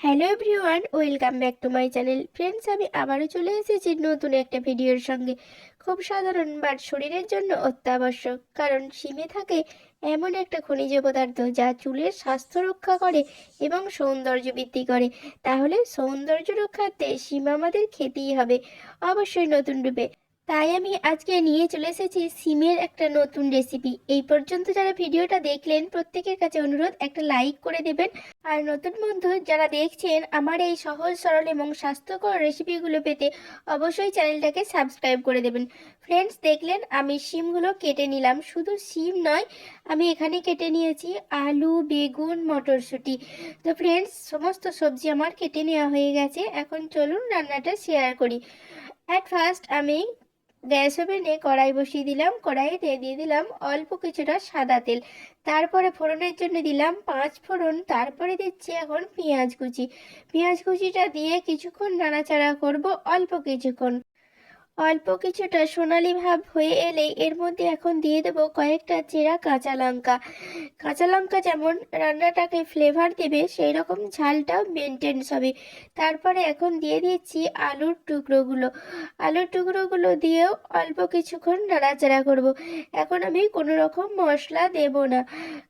Hello everyone welcome back to my channel friends আমি আবারও চলে এসেছি নতুন একটা ভিডিওর সঙ্গে। খুব সাধারণ বাট শরীরের জন্য অত্যাবশ্যক, কারণ শিমে থাকে এমন একটা খনিজ পদার্থ যা চুলের স্বাস্থ্য রক্ষা করে এবং সৌন্দর্য বৃদ্ধি করে। তাহলে সৌন্দর্য রক্ষার্থে শিম আমাদের খেতেই হবে, অবশ্যই নতুন রূপে। তাই আমি আজকে নিয়ে চলে এসেছি সিমের একটা নতুন রেসিপি এই পর্যন্ত যারা ভিডিওটা দেখলেন, প্রত্যেকের কাছে অনুরোধ, একটা লাইক করে দেবেন। আর নতুন বন্ধু যারা দেখছেন আমার এই সহজ, সরল এবং স্বাস্থ্যকর রেসিপিগুলো পেতে অবশ্যই চ্যানেলটাকে সাবস্ক্রাইব করে দেবেন। ফ্রেন্ডস দেখলেন আমি শিমগুলো কেটে নিলাম। শুধু শিম নয়, আমি এখানে কেটে নিয়েছি আলু, বেগুন, মটরশুঁটি। তো ফ্রেন্ডস সমস্ত সবজি আমার কেটে নেওয়া হয়ে গেছে। এখন চলুন রান্নাটা শেয়ার করি। অ্যাট ফার্স্ট আমি গ্যাস ওভেনে কড়াই বসিয়ে দিলাম কড়াইতে দিয়ে দিলাম অল্প কিছুটা সাদা তেল। তারপরে ফোড়নের জন্য দিলাম পাঁচ ফোড়ন, তারপরে দিচ্ছি এখন পেঁয়াজ কুচি। পেঁয়াজ কুচিটা দিয়ে কিছুক্ষণ নাড়াচাড়া করব অল্প কিছুক্ষণ। অল্প কিছুটা সোনালি ভাব হয়ে এলেই এর মধ্যে এখন দিয়ে দেবো কয়েকটা চেরা কাঁচা লঙ্কা। কাঁচা লঙ্কা যেমন রান্নাটাকে ফ্লেভার দেবে সেই রকম ঝালটাও মেনটেন্স হবে। তারপরে এখন দিয়ে দিচ্ছি আলুর টুকরোগুলো। আলুর টুকরোগুলো দিয়েও অল্প কিছুক্ষণ নাড়াচাড়া করব। এখন আমি কোনো রকম মশলা দেব না।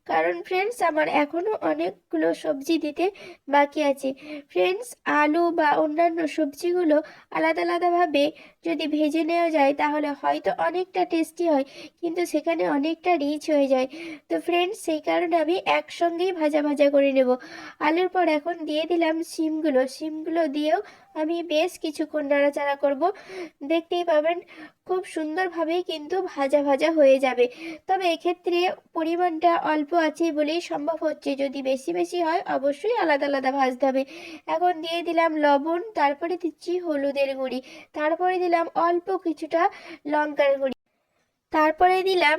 কারণ ফ্রেন্ডস আমার এখনও অনেকগুলো সবজি দিতে বাকি আছে। ফ্রেন্ডস আলু বা অন্যান্য সবজিগুলো আলাদা আলাদাভাবে যদি ভেজে নেওয়া যায়, তাহলে হয়তো অনেকটা টেস্টি হয়, কিন্তু সেখানে অনেকটা রিচ হয়ে যায়। তো ফ্রেন্ডস সেই কারণে আমি একসঙ্গেই ভাজা ভাজা করে নেব। আলুর পর এখন দিয়ে দিলাম শিমগুলো। শিমগুলো দিয়েও আমি বেশ কিছুক্ষণ নাড়াচাড়া করব। দেখতেই পাবেন খুব সুন্দরভাবেই কিন্তু ভাজা ভাজা হয়ে যাবে। তবে এক্ষেত্রে পরিমাণটা অল্প আছে বলেই সম্ভব হচ্ছে। যদি বেশি বেশি হয়, অবশ্যই আলাদা আলাদা ভাজতে হবে। এখন দিয়ে দিলাম লবণ, তারপরে দিচ্ছি হলুদের গুঁড়ি, তারপরে দিলাম অল্প কিছুটা লঙ্কার গুঁড়ি, তারপরে দিলাম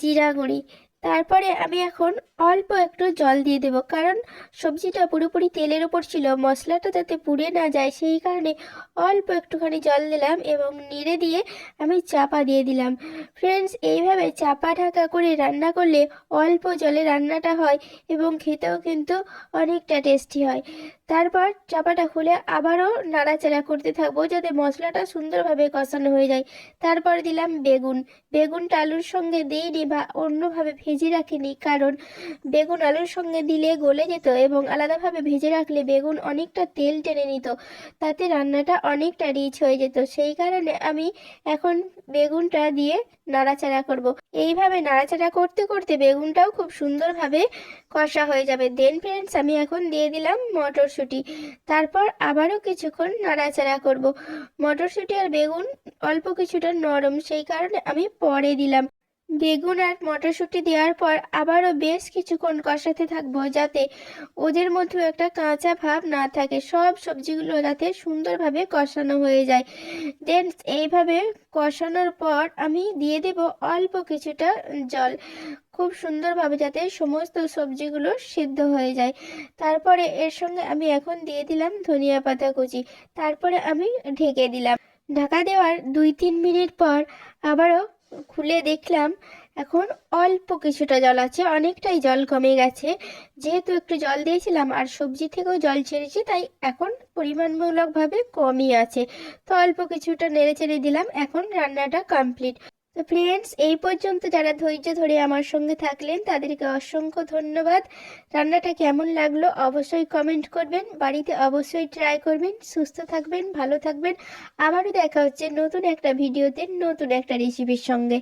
জিরা গুঁড়ি। তারপরে আমি এখন অল্প একটু জল দিয়ে দেবো। কারণ সবজিটা পুরোপুরি তেলের ওপর ছিল, মশলাটা যাতে পুড়ে না যায় সেই কারণে অল্প একটুখানি জল দিলাম এবং নেড়ে দিয়ে আমি চাপা দিয়ে দিলাম। ফ্রেন্ডস এইভাবে চাপা ঢাকা করে রান্না করলে অল্প জলে রান্নাটা হয় এবং খেতেও কিন্তু অনেকটা টেস্টি হয়। তারপর চাপাটা খুলে আবারও নাড়াচাড়া করতে থাকব যাতে মশলাটা সুন্দরভাবে কষানো হয়ে যায়। তারপর দিলাম বেগুন। বেগুনটা আলুর সঙ্গে দিইনি বা অন্যভাবে ভেজে রাখিনি, কারণ বেগুন আলুর সঙ্গে দিলে গলে যেত এবং আলাদাভাবে ভেজে রাখলে বেগুন অনেকটা তেল টেনে নিত। তাতে রান্নাটা অনেকটা রিচ হয়ে যেত। সেই কারণে আমি এখন বেগুনটা দিয়ে নাড়াচাড়া করব। এইভাবে নাড়াচাড়া করতে করতে বেগুনটাও খুব সুন্দরভাবে কষা হয়ে যাবে। দেন ফ্রেন্ডস আমি এখন দিয়ে দিলাম মটরশুঁটি। তারপর আবারও কিছুক্ষণ নাড়াচাড়া করব। মটরশুঁটি আর বেগুন অল্প কিছুটা নরম, সেই কারণে আমি পরে দিলাম। বেগুন আর মটরশুঁটি দেওয়ার পর আবারও বেশ কিছুক্ষণ কষাতে থাকব যাতে ওদের মধ্যেও একটা কাঁচা ভাব না থাকে। সব সবজিগুলো যাতে সুন্দরভাবে কষানো হয়ে যায়। দেন এইভাবে কষানোর পর আমি দিয়ে দেব অল্প কিছুটা জল। খুব সুন্দরভাবে যাতে সমস্ত সবজিগুলো সিদ্ধ হয়ে যায়। তারপরে এর সঙ্গে আমি এখন দিয়ে দিলাম ধনিয়া পাতা কুচি। তারপরে আমি ঢেকে দিলাম। ঢাকা দেওয়ার দুই তিন মিনিট পর আবারও খুলে দেখলাম, এখন অল্প কিছুটা জল আছে, অনেকটাই জল কমে গেছে। যেহেতু একটু জল দিয়েছিলাম আর সবজি থেকেও জল ছেড়েছি, তাই এখন পরিমাণমূলকভাবে কমই আছে। তো অল্প কিছুটা নেড়ে চেড়ে দিলাম, এখন রান্নাটা কমপ্লিট তো ফ্রেন্ডস এই পর্যন্ত যারা ধৈর্য ধরে আমার সঙ্গে থাকলেন, তাদেরকে অসংখ্য ধন্যবাদ। রান্নাটা কেমন লাগল অবশ্যই কমেন্ট করবেন। বাড়িতে অবশ্যই ট্রাই করবেন। সুস্থ থাকবেন, ভালো থাকবেন। আবারও দেখা হচ্ছে নতুন একটা ভিডিওতে নতুন একটা রেসিপির সঙ্গে।